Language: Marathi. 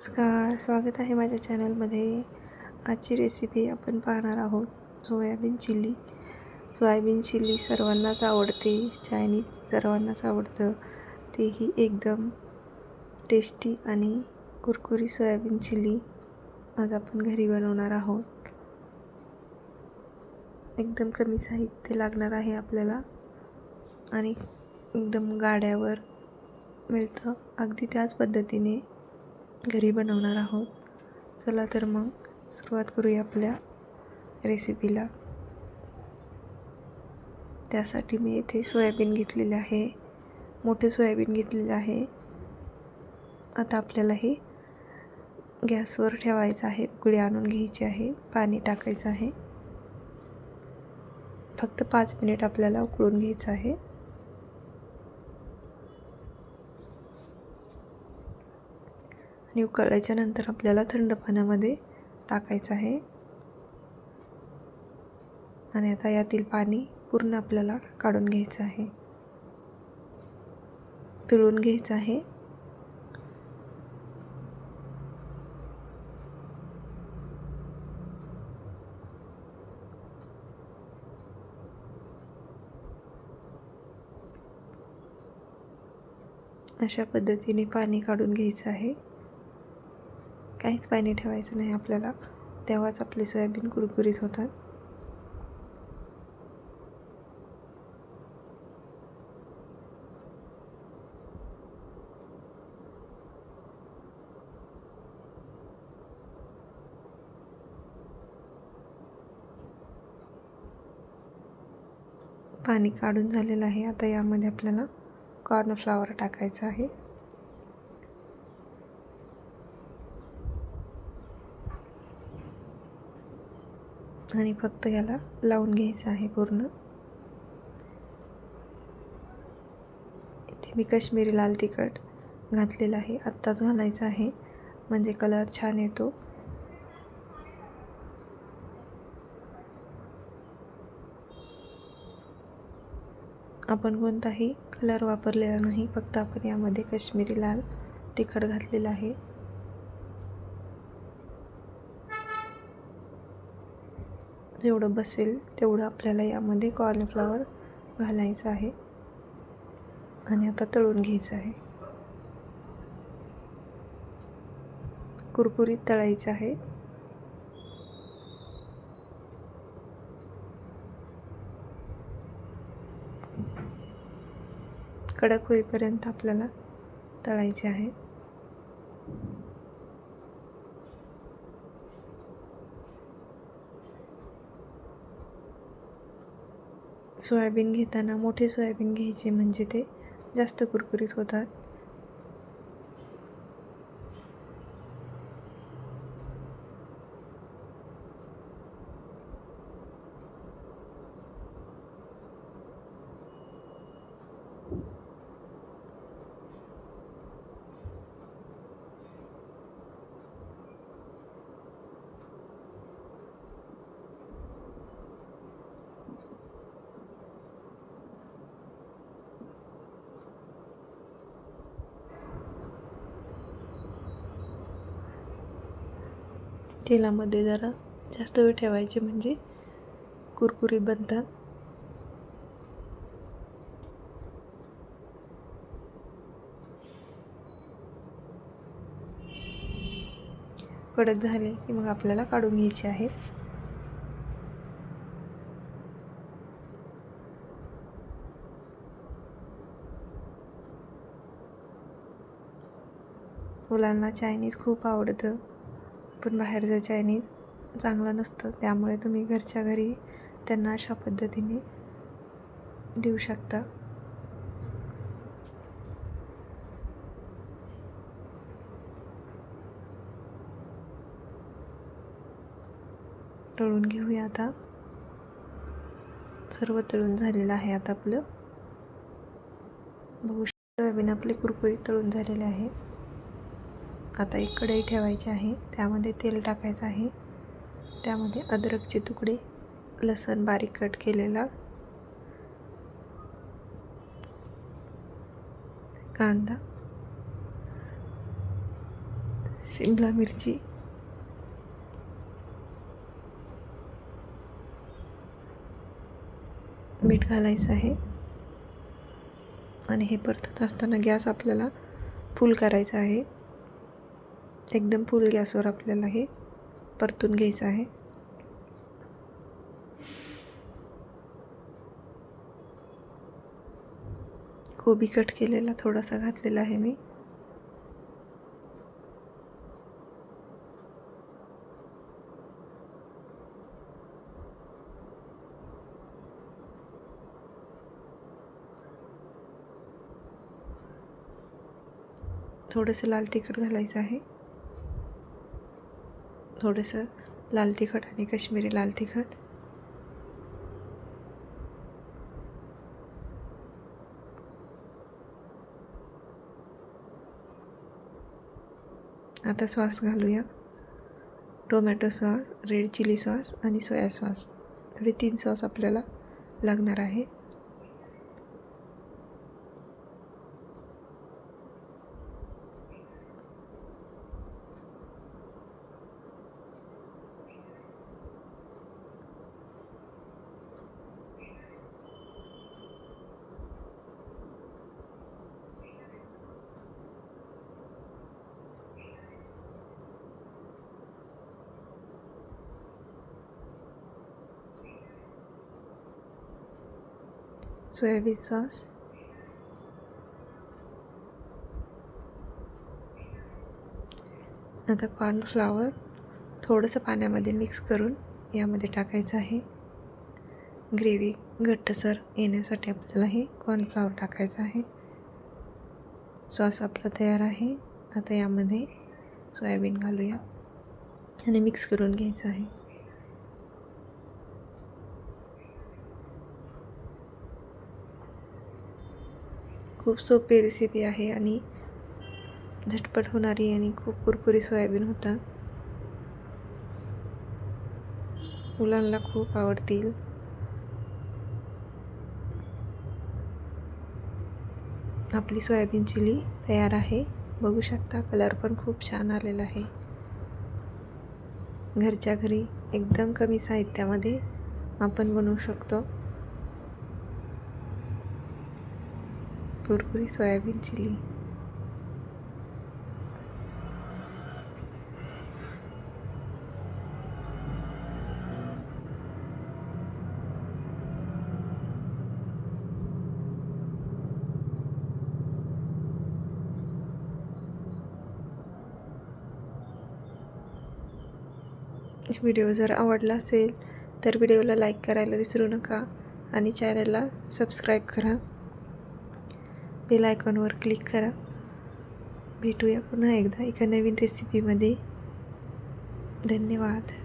नमस्कार स्वागत आहे माझ्या चॅनलमध्ये. आजची रेसिपी आपण पाहणार आहोत सोयाबीन चिल्ली. सोयाबीन चिल्ली सर्वांनाच आवडते चायनीज सर्वांनाच आवडतं. तेही एकदम टेस्टी आणि कुरकुरी सोयाबीन चिल्ली आज आपण घरी बनवणार आहोत. एकदम कमी साहित्य लागणार आहे आपल्याला आणि एकदम गाड्यावर मिळतं. अगदी त्याच पद्धतीने घरी बनवणार आहोत. चला तर मग सुरुवात करूया आपल्या रेसिपीला त्यासाठी मी येथे सोयाबीन घेतलेले आहे. मोठे सोयाबीन घेतलेले आहे. आता आपल्याला हे गॅसवर ठेवायचं आहे. उकळी आणून घ्यायची आहे. पाणी टाकायचं आहे. फक्त पाच मिनिट आपल्याला उकळून घ्यायचं आहे. आणि उकळल्याच्या नंतर आपल्याला थंड पाण्यामध्ये टाकायचं आहे. आणि आता यातील पाणी पूर्ण आपल्याला काढून घ्यायचं आहे. पिळून घ्यायचं आहे. अशा पद्धतीने पाणी काढून घ्यायचं आहे. काहीच पाणी ठेवायचं नाही आपल्याला. तेव्हाच आपले सोयाबीन कुरकुरीत होतात. पाणी काढून झालेलं आहे. आता यामध्ये आपल्याला कॉर्नफ्लावर टाकायचं आहे. आणि फक्त याला लावून घ्यायचं आहे पूर्ण. इथे मी काश्मीरी लाल तिखट घातलेलं आहे. आत्ताच घालायचं आहे. म्हणजे कलर छान येतो. आपण कोणताही कलर वापरलेला नाही. फक्त आपण यामध्ये काश्मीरी लाल तिखट घातलेलं आहे. जेवढं बसेल तेवढं आपल्याला यामध्ये कॉर्नफ्लॉवर घालायचं आहे. आणि आता तळून घ्यायचं आहे. कुरकुरीत तळायचं आहे. कडक होईपर्यंत आपल्याला तळायचे आहे. सोयाबीन घेताना मोठे सोयाबीन घ्यायचे म्हणजे ते जास्त कुरकुरीत होतात. तेलामध्ये जरा जास्त वेळ ठेवायचे म्हणजे कुरकुरीत बनतात. कडक झाले की मग आपल्याला काढून घ्यायचे आहे. मुलांना चायनीज खूप आवडतं. पण बाहेरचं चायनीज चांगलं नसतं. त्यामुळे तुम्ही घरच्या घरी त्यांना अशा पद्धतीने देऊ शकता. तळून घेऊया आता. सर्व तळून झालेलं आहे आता आपलं. बघू सोयाबीन आपले कुरकुरीत तळून झालेले आहे. आता एक कढई ठेवायची आहे. त्यामध्ये तेल टाकायचं आहे. त्यामध्ये अद्रकचे तुकडे लसण बारीक कट केलेला कांदा शिमला मिरची मीठ घालायचं आहे. आणि हे परतत असताना गॅस आपल्याला फुल करायचा आहे. एकदम फुल गॅसवर आपल्याला हे परतून घ्यायचं आहे. कोबी कट केलेला थोडासा घातलेला आहे मी. थोडंसं लाल तिखट घालायचं आहे. थोडंसं लाल तिखट आणि काश्मीरी लाल तिखट. आता सॉस घालूया. Tomato sauce red chilli sauce आणि सोया सॉस. एवढे तीन सॉस आपल्याला लागणार आहे. सोयाबीन सॉस आता कॉर्नफ्लावर थोडंसं पाण्यामध्ये मिक्स करून यामध्ये टाकायचं आहे. ग्रेव्ही घट्टसर येण्यासाठी आपल्याला हे कॉर्नफ्लावर टाकायचं आहे. सॉस आपला तयार आहे. आता यामध्ये सोयाबीन घालूया आणि मिक्स करून घ्यायचं आहे. खूप सोपी रेसिपी आहे आणि झटपट होणारी आणि खूप कुरकुरी सोयाबीन होतात मुलांना खूप आवडतील. आपली सोयाबीन चिली तयार आहे. बघू शकता कलर पण खूप छान आलेला आहे. घरच्या घरी एकदम कमी साहित्यामध्ये आपण बनवू शकतो. कुरकुरी सोयाबीन चिली. व्हिडिओ जर आवडला असेल तर व्हिडिओला लाईक करायला विसरू नका आणि चॅनलला सबस्क्राईब करा. बेल आयकॉनवर क्लिक करा. भेटूया पुन्हा एकदा एका नवीन रेसिपीमध्ये धन्यवाद.